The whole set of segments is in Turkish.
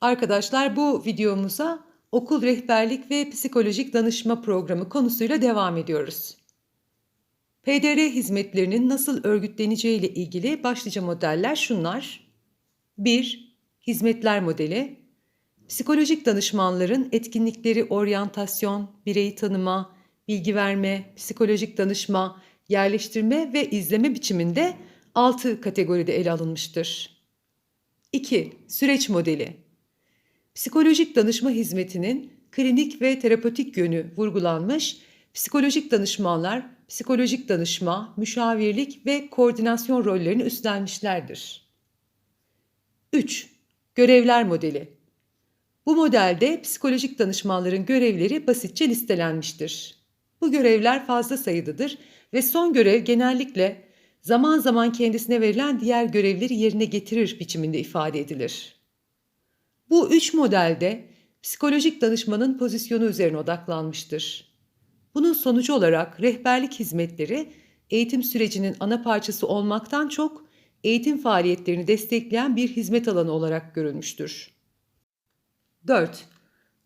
Arkadaşlar bu videomuza okul rehberlik ve psikolojik danışma programı konusuyla devam ediyoruz. PDR hizmetlerinin nasıl örgütleneceği ile ilgili başlıca modeller şunlar. 1. Hizmetler modeli. Psikolojik danışmanların etkinlikleri oryantasyon, bireyi tanıma, bilgi verme, psikolojik danışma, yerleştirme ve izleme biçiminde 6 kategoride ele alınmıştır. 2. Süreç modeli. Psikolojik danışma hizmetinin klinik ve terapötik yönü vurgulanmış, psikolojik danışmanlar psikolojik danışma, müşavirlik ve koordinasyon rollerini üstlenmişlerdir. 3. Görevler modeli. Bu modelde psikolojik danışmanların görevleri basitçe listelenmiştir. Bu görevler fazla sayıdadır ve son görev genellikle zaman zaman kendisine verilen diğer görevleri yerine getirir biçiminde ifade edilir. Bu üç modelde psikolojik danışmanın pozisyonu üzerine odaklanmıştır. Bunun sonucu olarak rehberlik hizmetleri eğitim sürecinin ana parçası olmaktan çok eğitim faaliyetlerini destekleyen bir hizmet alanı olarak görülmüştür. 4.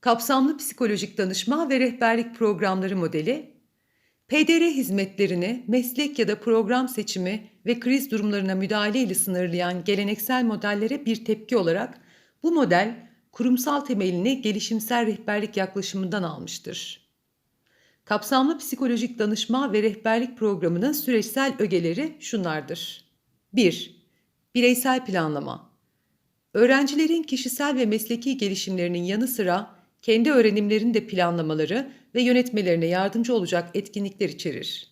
Kapsamlı psikolojik danışma ve rehberlik programları modeli PDR hizmetlerini meslek ya da program seçimi ve kriz durumlarına müdahale ile sınırlayan geleneksel modellere bir tepki olarak bu model kurumsal temelini gelişimsel rehberlik yaklaşımından almıştır. Kapsamlı psikolojik danışma ve rehberlik programının süreçsel ögeleri şunlardır. 1. Bireysel planlama. Öğrencilerin kişisel ve mesleki gelişimlerinin yanı sıra kendi öğrenimlerini de planlamaları ve yönetmelerine yardımcı olacak etkinlikler içerir.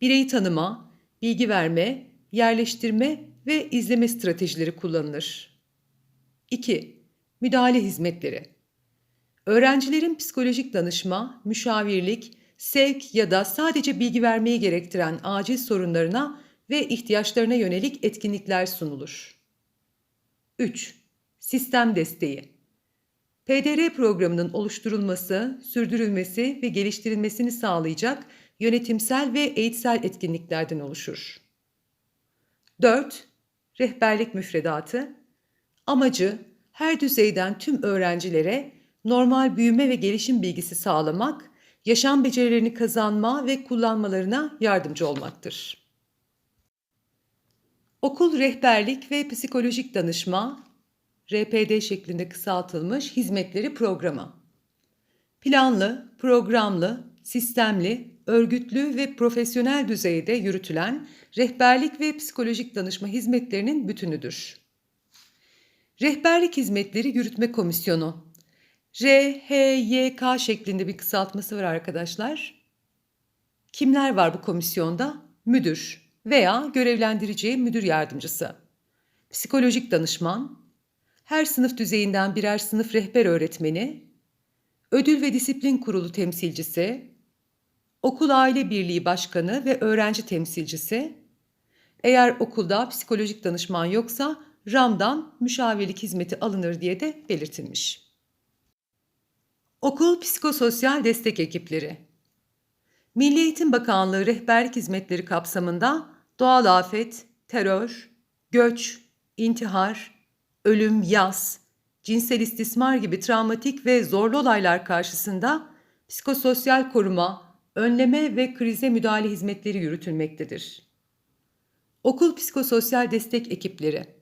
Bireyi tanıma, bilgi verme, yerleştirme ve izleme stratejileri kullanılır. 2. Müdahale hizmetleri. Öğrencilerin psikolojik danışma, müşavirlik, sevk ya da sadece bilgi vermeyi gerektiren acil sorunlarına ve ihtiyaçlarına yönelik etkinlikler sunulur. 3. Sistem desteği. PDR programının oluşturulması, sürdürülmesi ve geliştirilmesini sağlayacak yönetimsel ve eğitsel etkinliklerden oluşur. 4. Rehberlik müfredatı. Amacı her düzeyden tüm öğrencilere normal büyüme ve gelişim bilgisi sağlamak, yaşam becerilerini kazanma ve kullanmalarına yardımcı olmaktır. Okul rehberlik ve psikolojik danışma RPD şeklinde kısaltılmış hizmetleri programı. Planlı, programlı, sistemli, örgütlü ve profesyonel düzeyde yürütülen rehberlik ve psikolojik danışma hizmetlerinin bütünüdür. Rehberlik Hizmetleri Yürütme Komisyonu. RHYK şeklinde bir kısaltması var arkadaşlar. Kimler var bu komisyonda? Müdür veya görevlendireceği müdür yardımcısı, psikolojik danışman, her sınıf düzeyinden birer sınıf rehber öğretmeni, ödül ve disiplin kurulu temsilcisi, okul aile birliği başkanı ve öğrenci temsilcisi, eğer okulda psikolojik danışman yoksa RAM'dan müşavirlik hizmeti alınır diye de belirtilmiş. Okul Psikososyal Destek Ekipleri Milli Eğitim Bakanlığı rehberlik hizmetleri kapsamında doğal afet, terör, göç, intihar, ölüm, yas, cinsel istismar gibi travmatik ve zorlu olaylar karşısında psikososyal koruma, önleme ve krize müdahale hizmetleri yürütülmektedir. Okul psikososyal destek ekipleri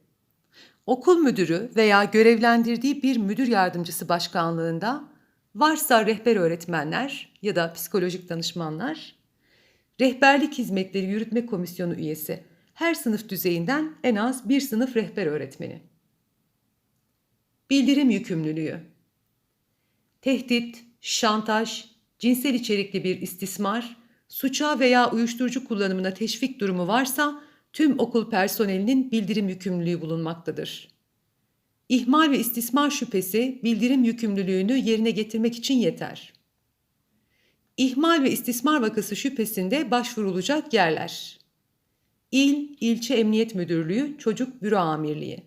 Okul müdürü veya görevlendirdiği bir müdür yardımcısı başkanlığında varsa rehber öğretmenler ya da psikolojik danışmanlar, rehberlik hizmetleri yürütme komisyonu üyesi her sınıf düzeyinden en az bir sınıf rehber öğretmeni. Bildirim yükümlülüğü Tehdit, şantaj, cinsel içerikli bir istismar, suça veya uyuşturucu kullanımına teşvik durumu varsa tüm okul personelinin bildirim yükümlülüğü bulunmaktadır. İhmal ve istismar şüphesi bildirim yükümlülüğünü yerine getirmek için yeter. İhmal ve istismar vakası şüphesinde başvurulacak yerler. İl, İlçe Emniyet Müdürlüğü, Çocuk Büro Amirliği.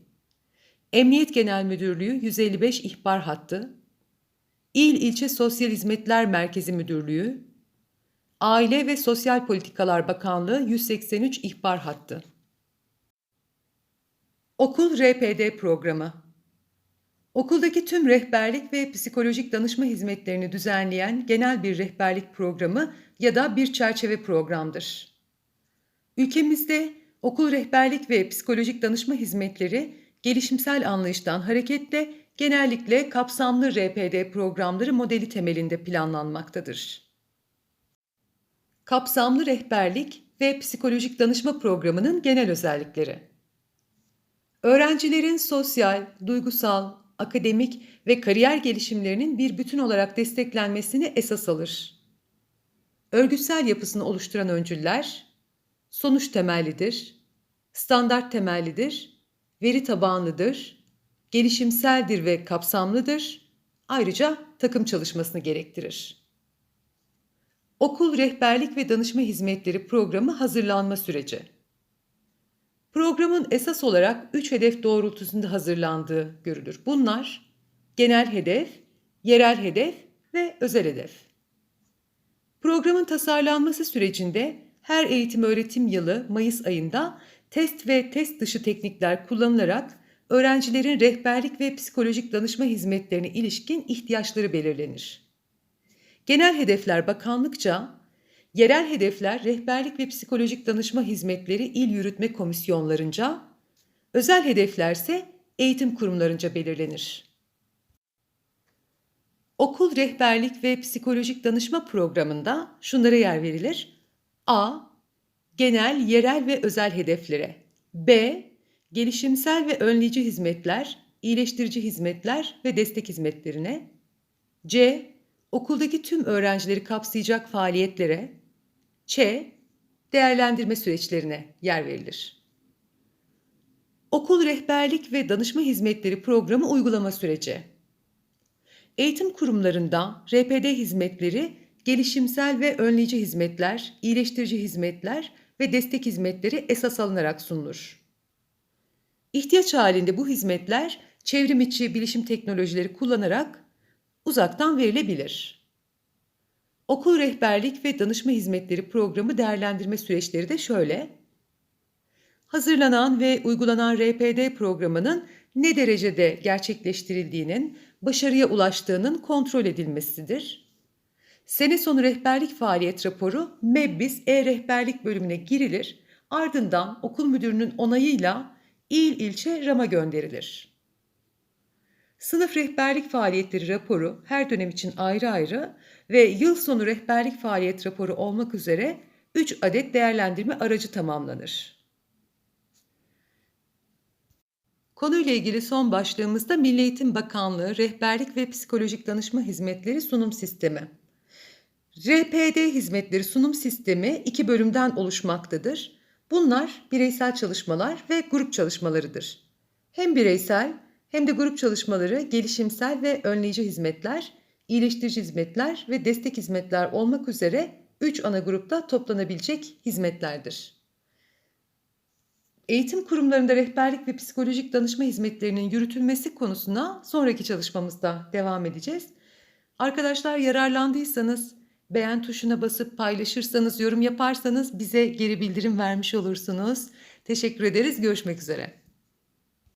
Emniyet Genel Müdürlüğü 155 ihbar hattı. İl İlçe Sosyal Hizmetler Merkezi Müdürlüğü, Aile ve Sosyal Politikalar Bakanlığı 183 ihbar hattı. Okul RPD programı Okuldaki tüm rehberlik ve psikolojik danışma hizmetlerini düzenleyen genel bir rehberlik programı ya da bir çerçeve programdır. Ülkemizde okul rehberlik ve psikolojik danışma hizmetleri gelişimsel anlayıştan hareketle genellikle kapsamlı RPD programları modeli temelinde planlanmaktadır. Kapsamlı rehberlik ve psikolojik danışma programının genel özellikleri. Öğrencilerin sosyal, duygusal, akademik ve kariyer gelişimlerinin bir bütün olarak desteklenmesini esas alır. Örgütsel yapısını oluşturan öncüller, sonuç temellidir, standart temellidir, veri tabanlıdır, gelişimseldir ve kapsamlıdır, ayrıca takım çalışmasını gerektirir. Okul Rehberlik ve Danışma Hizmetleri Programı hazırlanma süreci. Programın esas olarak üç hedef doğrultusunda hazırlandığı görülür. Bunlar genel hedef, yerel hedef ve özel hedef. Programın tasarlanması sürecinde her eğitim öğretim yılı Mayıs ayında test ve test dışı teknikler kullanılarak öğrencilerin rehberlik ve psikolojik danışma hizmetlerine ilişkin ihtiyaçları belirlenir. Genel hedefler bakanlıkça, yerel hedefler rehberlik ve psikolojik danışma hizmetleri il yürütme komisyonlarınca, özel hedeflerse eğitim kurumlarınca belirlenir. Okul rehberlik ve psikolojik danışma programında şunlara yer verilir. A. Genel, yerel ve özel hedeflere. B. Gelişimsel ve önleyici hizmetler, iyileştirici hizmetler ve destek hizmetlerine. C okuldaki tüm öğrencileri kapsayacak faaliyetlere, Ç, değerlendirme süreçlerine yer verilir. Okul Rehberlik ve Danışma Hizmetleri Programı uygulama süreci. Eğitim kurumlarında RPD hizmetleri gelişimsel ve önleyici hizmetler, iyileştirici hizmetler ve destek hizmetleri esas alınarak sunulur. İhtiyaç halinde bu hizmetler çevrim içi bilişim teknolojileri kullanarak uzaktan verilebilir. Okul rehberlik ve danışma hizmetleri programı değerlendirme süreçleri de şöyle. Hazırlanan ve uygulanan RPD programının ne derecede gerçekleştirildiğinin, başarıya ulaştığının kontrol edilmesidir. Sene sonu rehberlik faaliyet raporu MEBBİS e-rehberlik bölümüne girilir, ardından okul müdürünün onayıyla il ilçe RAM'a gönderilir. Sınıf rehberlik faaliyetleri raporu her dönem için ayrı ayrı ve yıl sonu rehberlik faaliyet raporu olmak üzere 3 adet değerlendirme aracı tamamlanır. Konuyla ilgili son başlığımızda Milli Eğitim Bakanlığı Rehberlik ve Psikolojik Danışma Hizmetleri Sunum Sistemi. RPD hizmetleri sunum sistemi iki bölümden oluşmaktadır. Bunlar bireysel çalışmalar ve grup çalışmalarıdır. Hem bireysel hem de grup çalışmaları gelişimsel ve önleyici hizmetler, iyileştirici hizmetler ve destek hizmetler olmak üzere 3 ana grupta toplanabilecek hizmetlerdir. Eğitim kurumlarında rehberlik ve psikolojik danışma hizmetlerinin yürütülmesi konusuna sonraki çalışmamızda devam edeceğiz. Arkadaşlar yararlandıysanız beğen tuşuna basıp paylaşırsanız, yorum yaparsanız bize geri bildirim vermiş olursunuz. Teşekkür ederiz. Görüşmek üzere.